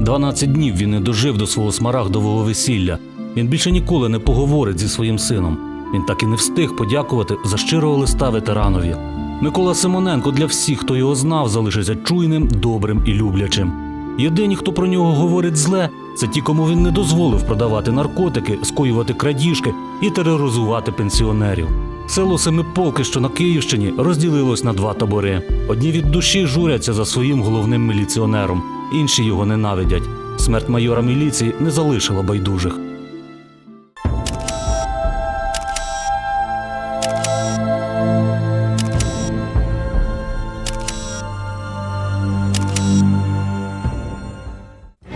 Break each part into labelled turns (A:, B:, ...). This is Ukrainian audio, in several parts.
A: 12 днів він не дожив до свого смарагдового весілля. Він більше ніколи не поговорить зі своїм сином. Він так і не встиг подякувати за щирого листа ветеранові. Микола Симоненко для всіх, хто його знав, залишиться чуйним, добрим і люблячим. Єдині, хто про нього говорить зле, це ті, кому він не дозволив продавати наркотики, скоювати крадіжки і тероризувати пенсіонерів. Село Семиполки, що на Київщині, розділилось на два табори. Одні від душі журяться за своїм головним міліціонером, інші його ненавидять. Смерть майора міліції не залишила байдужих.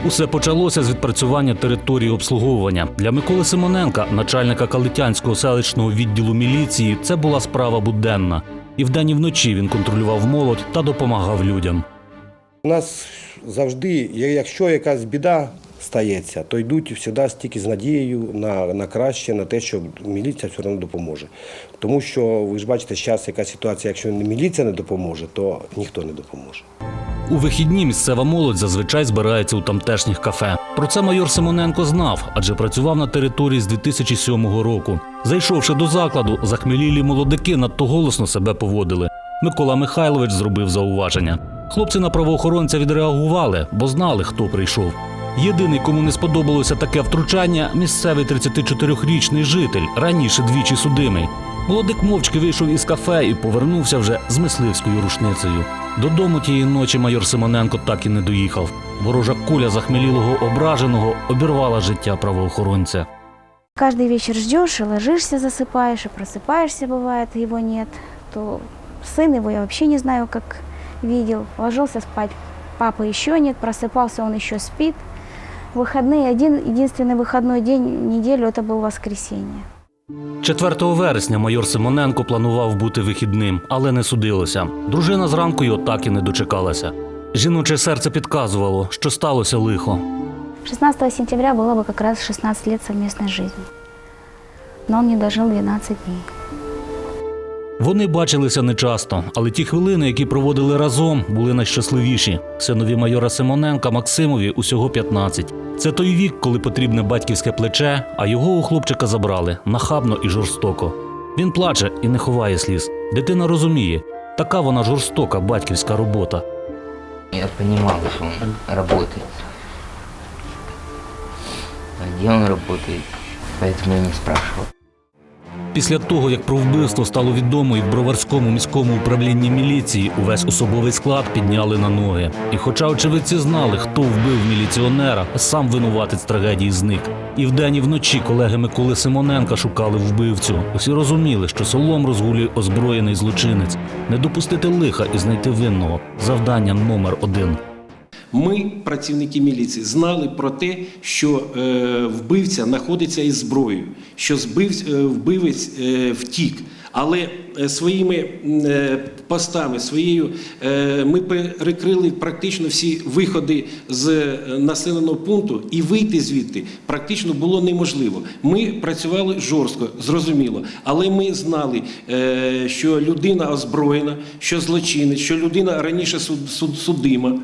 A: Усе почалося з відпрацювання території обслуговування. Для Миколи Симоненка, начальника Калитянського селищного відділу міліції, це була справа буденна. І вдень і вночі він контролював молодь та допомагав людям.
B: У нас завжди, якщо якась біда стається, то йдуть завжди тільки з надією на, на краще, на те, що міліція все одно допоможе. Тому що ви ж бачите, зараз яка ситуація, якщо міліція не допоможе, то ніхто не допоможе.
A: У вихідні місцева молодь зазвичай збирається у тамтешніх кафе. Про це майор Симоненко знав, адже працював на території з 2007 року. Зайшовши до закладу, захмелілі молодики надто голосно себе поводили. Микола Михайлович зробив зауваження. Хлопці на правоохоронця відреагували, бо знали, хто прийшов. Єдиний, кому не сподобалося таке втручання, місцевий 34-річний житель, раніше двічі судимий. Молодик мовчки вийшов із кафе і повернувся вже з мисливською рушницею. Додому тієї ночі майор Симоненко так і не доїхав. Ворожа куля захмелілого ображеного обірвала життя правоохоронця.
C: Каждый вечер ждешь и ложишься, засыпаешь, и просыпаешься, бывает, его нет. То сын его я вообще не знаю, как видел. Ложился спать, папы еще нет, просыпался, он еще спит. Выходные, один единственный выходной день неделю это был воскресенье.
A: 4 вересня майор Симоненко планував бути вихідним, але не судилося. Дружина зранку його так і не дочекалася. Жіноче серце підказувало, що сталося лихо.
C: 16 сентября было бы как раз 16 лет совместной жизни. Но он не дожил 12 дней.
A: Вони бачилися нечасто, але ті хвилини, які проводили разом, були найщасливіші. Синові майора Симоненка Максимові усього 15. Це той вік, коли потрібне батьківське плече, а його у хлопчика забрали нахабно і жорстоко. Він плаче і не ховає сліз. Дитина розуміє, така вона жорстока батьківська робота.
D: Я понимал, что он работает. А где он работает, поэтому я не спрашивал.
A: Після того, як про вбивство стало відомо і в Броварському міському управлінні міліції, увесь особовий склад підняли на ноги. І хоча очевидці знали, хто вбив міліціонера, сам винуватець трагедії зник. І вдень, і вночі колеги Миколи Симоненка шукали вбивцю. Усі розуміли, що солом розгулює озброєний злочинець. Не допустити лиха і знайти винного завдання номер один.
E: Ми, працівники міліції, знали про те, що е, вбивця знаходиться із зброєю, що е, вбивець е, втік. Але своїми постами, своєю ми перекрили практично всі виходи з населеного пункту і вийти звідти практично було неможливо. Ми працювали жорстко, зрозуміло, але ми знали, що людина озброєна, що злочинець, що людина раніше суд- судима.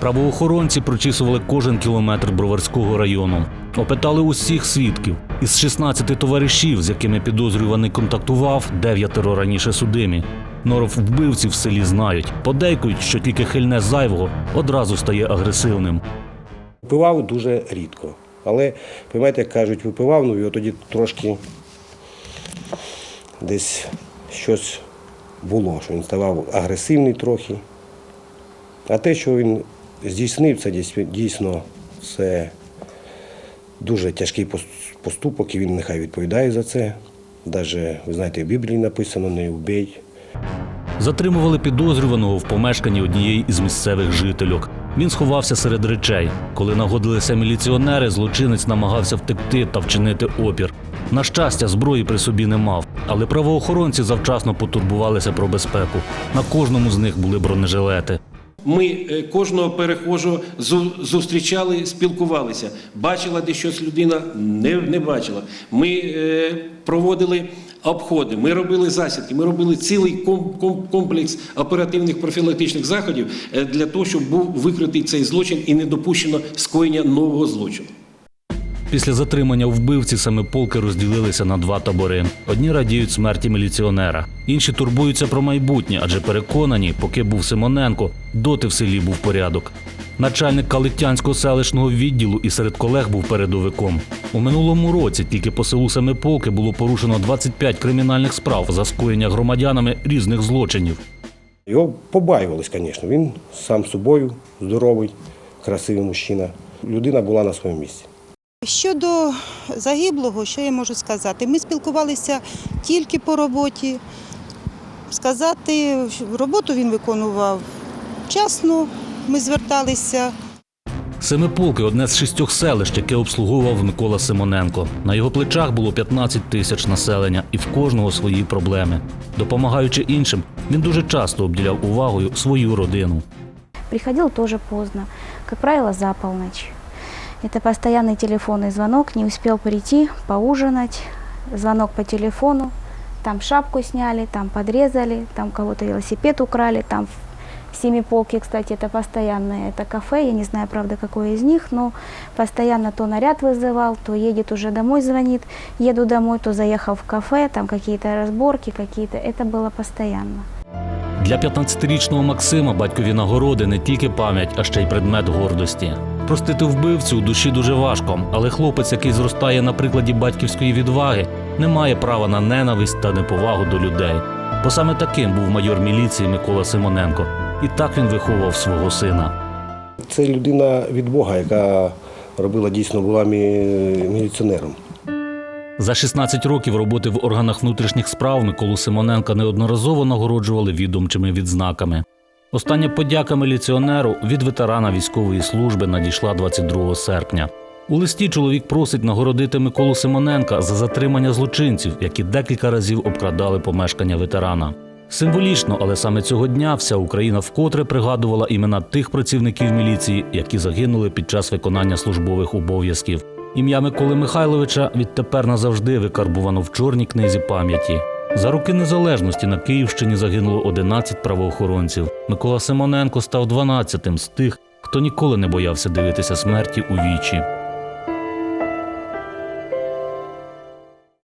A: Правоохоронці прочісували кожен кілометр Броварського району. Опитали усіх свідків. Із 16 товаришів, з якими підозрюваний контактував, дев'ятеро раніше судимі. Норов вбивців в селі знають. Подейкують, що тільки хильне зайвого одразу стає агресивним.
B: Випивав дуже рідко. Але, пам'ятаєте, як кажуть, випивав, ну його тоді трошки десь щось було, що він ставав агресивний трохи. А те, що він здійснив, це дійс- дійсно це дуже тяжкий поступок, і він нехай відповідає за це. Навіть, ви знаєте, в Біблії написано не вбий.
A: Затримували підозрюваного в помешканні однієї із місцевих жительок. Він сховався серед речей. Коли нагодилися міліціонери, злочинець намагався втекти та вчинити опір. На щастя, зброї при собі не мав, але правоохоронці завчасно потурбувалися про безпеку. На кожному з них були бронежилети.
E: Ми е, кожного перехожого зу- зустрічали, спілкувалися. Бачила де щось людина, не, не бачила. Ми е, проводили обходи, ми робили засідки, ми робили цілий ком- ком- комплекс оперативних профілактичних заходів е, для того, щоб був викритий цей злочин і не допущено скоєння нового злочину.
A: Після затримання вбивці семиполки розділилися на два табори. Одні радіють смерті міліціонера, інші турбуються про майбутнє, адже переконані, поки був Симоненко, доти в селі був порядок. Начальник Калиттянського селищного відділу і серед колег був передовиком. У минулому році тільки по селу Семиполки було порушено 25 кримінальних справ за скоєння громадянами різних злочинів.
B: Його побаювались, звісно. Він сам собою здоровий, красивий мужчина. Людина була на своєму місці.
F: Щодо загиблого, що я можу сказати? Ми спілкувалися тільки по роботі. Сказати, роботу він виконував вчасно, ми зверталися.
A: Семиполки одне з шістьох селищ, яке обслуговував Микола Симоненко. На його плечах було 15 тисяч населення, і в кожного свої проблеми. Допомагаючи іншим, він дуже часто обділяв увагою свою родину.
C: Приходил тоже поздно, как правило, за полночь. Это постоянный телефонный звонок, не успел прийти, поужинать, звонок по телефону, там шапку сняли, там подрезали, там кого-то велосипед украли, там в Семиполке, кстати, это постоянное, это кафе, я не знаю, правда, какое из них, но постоянно то наряд вызывал, то едет уже домой, звонит, еду домой, то заехал в кафе, там какие-то разборки, какие-то, это было постоянно.
A: Для 15-річного Максима батькові нагороди не тільки пам'ять, а ще й предмет гордості. Простити вбивцю у душі дуже важко, але хлопець, який зростає на прикладі батьківської відваги, не має права на ненависть та неповагу до людей. Бо саме таким був майор міліції Микола Симоненко. І так він виховував свого сина.
B: Це людина від Бога, яка робила дійсно була мі- міліціонером.
A: За 16 років роботи в органах внутрішніх справ Миколу Симоненка неодноразово нагороджували відомчими відзнаками. Остання подяка міліціонеру від ветерана військової служби надійшла 22 серпня. У листі чоловік просить нагородити Миколу Симоненка за затримання злочинців, які декілька разів обкрадали помешкання ветерана. Символічно, але саме цього дня вся Україна вкотре пригадувала імена тих працівників міліції, які загинули під час виконання службових обов'язків. Ім'я Миколи Михайловича відтепер назавжди викарбувано в чорній книзі пам'яті. За роки незалежності на Київщині загинуло 11 правоохоронців. Микола Симоненко став 12-тим з тих, хто ніколи не боявся дивитися смерті у вічі.